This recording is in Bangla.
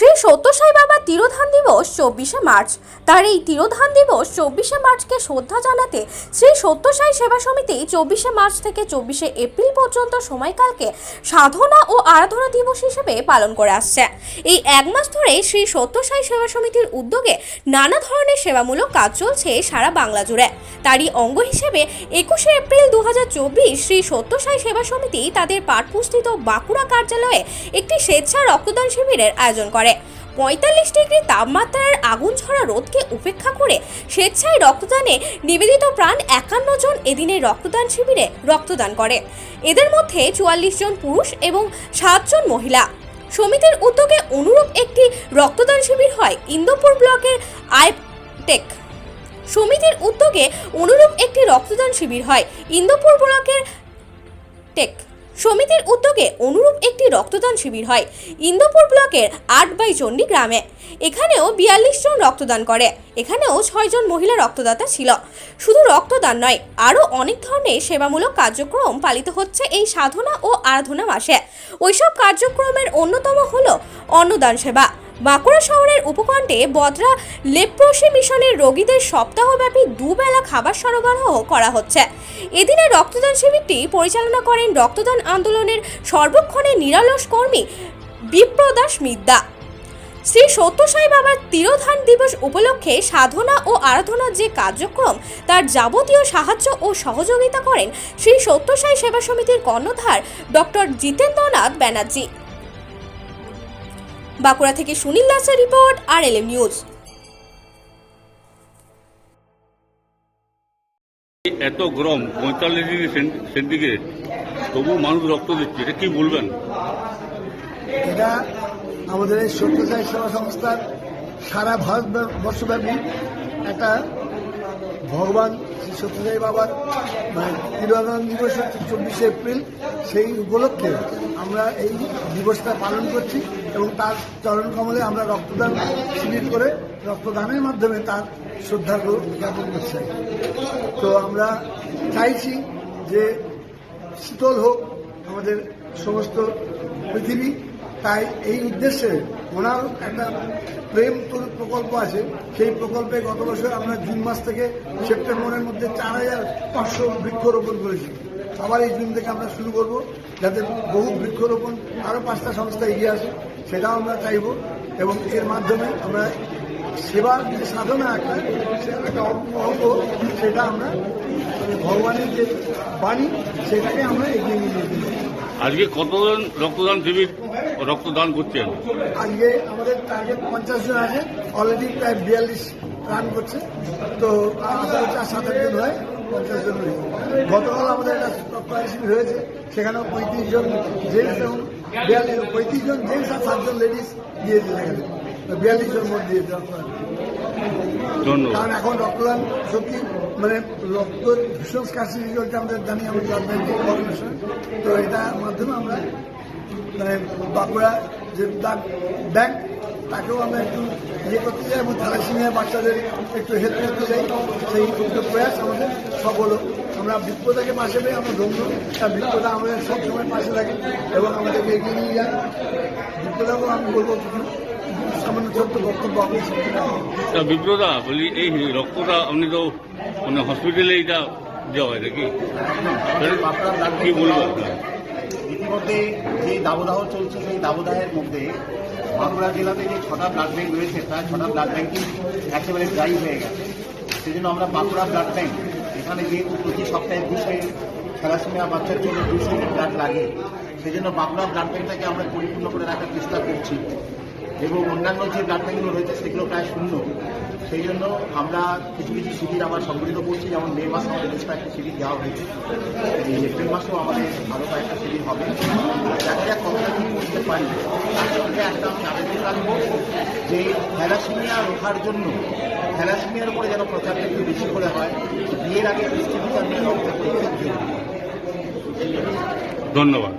শ্রী সত্যসাই বাবা তিরোধান দিবস চব্বিশে মার্চ। তার এই তিরোধান দিবস চব্বিশে মার্চকে শ্রদ্ধা জানাতে শ্রী সত্যসাই সেবা সমিতি চব্বিশে মার্চ থেকে চব্বিশে এপ্রিল পর্যন্ত সময়কালকে সাধনা ও আরাধনা দিবস হিসেবে পালন করে আসছে। এই এক মাস ধরে শ্রী সত্যসাই সেবা সমিতির উদ্যোগে নানা ধরনের সেবামূলক কাজ চলছে সারা বাংলা জুড়ে। তারই অঙ্গ হিসেবে একুশে এপ্রিল দু হাজার চব্বিশ শ্রী সত্যসাই সেবা সমিতি তাদের পাঠপুস্থিত বাঁকুড়া কার্যালয়ে একটি স্বেচ্ছা রক্তদান শিবিরের আয়োজন করে। পঁয়তাল্লিশ ডিগ্রি তাপমাত্রার আগুন ছড়া রোদকে উপেক্ষা করে স্বেচ্ছায় রক্তদানে নিবেদিত প্রাণ একান্ন জন এদিনের রক্তদান শিবিরে রক্তদান করে। এদের মধ্যে চুয়াল্লিশ জন পুরুষ এবং সাতজন মহিলা। সমিতির উদ্যোগে অনুরূপ একটি রক্তদান শিবির হয় ইন্দোপুর ব্লকের আইটেক সমিতির উদ্যোগে অনুরূপ একটি রক্তদান শিবির হয় ইন্দোপুর ব্লকের টেক। সমিতির উদ্যোগে অনুরূপ একটি রক্তদান শিবির হয়। ইন্দোপুর ব্লকের আট বাই চণ্ডী গ্রামে। এখানেও বিয়াল্লিশ জন রক্তদান করে। এখানেও ছয়জন মহিলা রক্তদাতা ছিল। শুধু রক্তদান নয়, আরও অনেক ধরনের সেবামূলক কার্যক্রম পালিত হচ্ছে এই সাধনা ও আরাধনা মাসে। ওইসব কার্যক্রমের অন্যতম হল অন্নদান সেবা। বাঁকুড়া শহরের উপকণ্ঠে বদরা লেপ্রোসি মিশনের রোগীদের সপ্তাহব্যাপী দুবেলা খাবার সরবরাহ করা হচ্ছে। এদিনে রক্তদান শিবিরটি পরিচালনা করেন রক্তদান আন্দোলনের সর্বক্ষণে নিরলস কর্মী বিপ্রদাস মিদ্যা শ্রী সত্যসাই বাবার তিরোধান দিবস উপলক্ষে সাধনা ও আরাধনার যে কার্যক্রম, তার যাবতীয় সাহায্য ও সহযোগিতা করেন শ্রী সত্যসাই সেবা সমিতির কর্ণধার ডক্টর জিতেন্দ্রনাথ ব্যানার্জি। বাঁকুড়া থেকে সুনীল দাসের রিপোর্ট আর এল নিউজ। এত গরম পঁয়তাল্লিশ ডিগ্রি সেন্ট- সেন্টিগ্রেড তবু মানুষ রক্ত দিচ্ছে এটা কি বলবেন? এটা আমাদের এই সত্যসাই সেবা সংস্থার সারা ভারতবর্ষব্যাপী একটা ভগবান শ্রী সত্যসাই বাবার মানে তিরোধান দিবস হচ্ছে চব্বিশে এপ্রিল, সেই উপলক্ষে আমরা এই দিবসটা পালন করছি এবং তার চরণ কমলে আমরা রক্তদান শিবির করে রক্তদানের মাধ্যমে তার শ্রদ্ধা জ্ঞাপন করছি। তো আমরা চাইছি যে শীতল হোক আমাদের সমস্ত পৃথিবী তাই এই উদ্দেশ্যে ওনার একটা প্রেম প্রকল্প আছে সেই প্রকল্পে গত বছর আমরা জুন মাস থেকে সেপ্টেম্বরের মধ্যে চার হাজার পাঁচশো বৃক্ষরোপণ করেছি আবার এই জুন থেকে আমরা শুরু করব যাতে বহু বৃক্ষরোপণ আরও পাঁচটা সংস্থা এগিয়ে আসে, সেটাও আমরা চাইব এবং এর মাধ্যমে আমরা সেবার যে সাধনা একটা অঙ্গ সেটা আমরা ভগবানের যে বাণী, সেটাকে আমরা এগিয়ে নিয়ে যেতে। আজকে কতজন রক্তদান শিবির রক্তদান করছেন। আজকে আমাদের টার্গেট পঞ্চাশ জন আছে অলরেডি প্রায় বিয়াল্লিশ রান করছে। তো আশা করছি আর সাত আট জন হয় পঞ্চাশ জন হয়েছে গতকাল আমাদের একটা শিবির হয়েছে সেখানেও পঁয়ত্রিশ জন জেন্টস এবং বিয়াল্লিশ পঁয়ত্রিশ জন জেন্টস আর সাতজন লেডিস দিয়েছে সেখানে। বিয়াল্লিশ জন মোট দিয়েছে রক্তদান কারণ এখন রক্তদান সত্যি মানে রক্ত ভীষণ স্কার্সিটি চলছে আমাদের জানি আমাদের ব্লাড তো এটার মাধ্যমে আমরা মানে বাঁকুড়া যে ব্যাংক তাকেও আমরা একটু ইয়ে করতে চাই এবং থ্যালাসিমিয়া বাচ্চাদের একটু হেল্প করতে চাই। সেই একটু প্রয়াস আমাদের সফল হোক। আমরা বিপ্লতাকে পাশে পেয়ে আমরা ধন্য। তার বিপ্লতা আমাদের সবসময় পাশে থাকে এবং আমাদেরকে এগিয়ে নিয়ে যায় বিপ্লতাকেও আমি বলব সামান্য ছোট্ট বক্তব্য তা বিপ্রদা বলি এই রক্তটা আপনি তো মানে হসপিটালে এটা দেওয়া হয় নাকি? তাহলে কি বলব? আপনার? ইতিমধ্যে যে দাবদাহ চলছে, সেই দাবদাহের মধ্যে বাঁকুড়া জেলাতে যে ছটা ব্লাড ব্যাঙ্ক রয়েছে, প্রায় ছটা ব্লাড ব্যাঙ্কই একেবারে ড্রাই হয়ে গেছে। সেজন্য আমরা বাঁকুড়া ব্লাড ব্যাঙ্ক এখানে যেহেতু প্রতি সপ্তাহে দুশো থ্যালাসেমিয়া বাচ্চার জন্য দুশো ব্লাড লাগে, সেজন্য বাঁকুড়া ব্লাড ব্যাঙ্কটাকে আমরা পরিপূর্ণ করে রাখার চেষ্টা করছি। এবং অন্যান্য যে ব্লাড রয়েছে সেগুলো প্রায় শূন্য। সেই জন্য আমরা কিছু কিছু শিবির আবার সংগঠিত করছি, যেমন মে মাসে আমাদের বেশ কয়েকটা শিবির দেওয়া হয়েছে। এই এপ্রিল মাসেও আমাদের আরও কয়েকটা শিবির হবে। দেখা যাক কতটা কি করতে পারি, তার একটা আমি আবেদন রাখব যে থ্যালাসেমিয়া রোখার জন্য, থ্যালাসেমিয়ার উপরে যেন প্রচারটা একটু বেশি করে হয়, বিয়ের আগে ডিস্ট্রিবিউটার নিয়ে ধন্যবাদ।